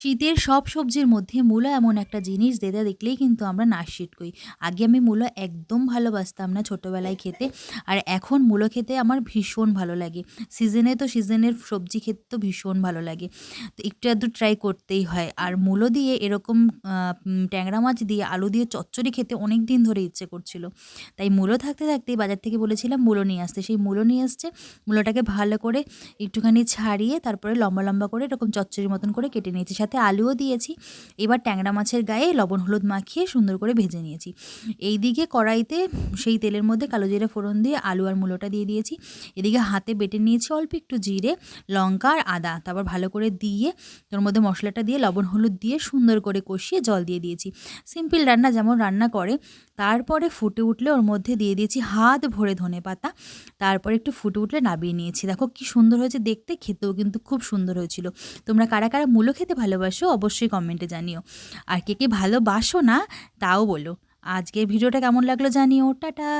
শীতের সব সবজির মধ্যে মূলো এমন একটা জিনিস যেটা দেখলেই কিন্তু আমরা নাশিট করি আগে আমি মূলো একদম ভালোবাসতাম না ছোটোবেলায় খেতে, আর এখন মূলো খেতে আমার ভীষণ ভালো লাগে। সিজনে তো সিজনের সবজি খেতে তো ভীষণ ভালো লাগে। তো একটু আধটু ট্রাই করতেই হয়। আর মূলো দিয়ে এরকম ট্যাংরা মাছ দিয়ে আলু দিয়ে চচ্চড়ি খেতে অনেক দিন ধরে ইচ্ছে করছিল। তাই মূলো থাকতে থাকতেই বাজার থেকে বলেছিলাম মূলো নিয়ে আসতে। সেই মূলো নিয়ে আসছে, মূলোটাকে ভালো করে একটুখানি ছাড়িয়ে তারপরে লম্বা লম্বা করে এরকম চচ্চড়ির মতন করে কেটে নিয়েছি। সাথে আলুও দিয়েছি। এবার ট্যাংরা মাছের গায়ে লবণ, হলুদ মাখিয়ে সুন্দর করে ভেজে নিয়েছি। এই দিকে কড়াইতে সেই তেলের মধ্যে কালো জিরে, ফোড়ন দিয়ে আলু আর মূলোটা দিয়ে দিয়েছি। এদিকে হাতে বেটে নিয়েছি অল্প একটু জিরে, লঙ্কা আর আদা। তারপর ভালো করে দিয়ে তোর মধ্যে মশলাটা দিয়ে লবণ, হলুদ দিয়ে সুন্দর করে কষিয়ে জল দিয়ে দিয়েছি। সিম্পল রান্না যেমন রান্না করে, তারপরে ফুটে উঠলে ওর মধ্যে দিয়ে দিয়েছি হাত ভরে ধনে পাতা। তারপরে একটু ফুটে উঠলে নামিয়ে নিয়েছি। দেখো কি সুন্দর হয়েছে দেখতে, খেতেও কিন্তু খুব সুন্দর হয়েছিল। তোমরা কারা কারা মূলো খেতে ভালোবাসো, অবশ্যই কমেন্টে জানিও। আর কে কে ভালোবাসো না, তাও বলো। আজকের ভিডিওটা কেমন লাগল জানিও। টাটা!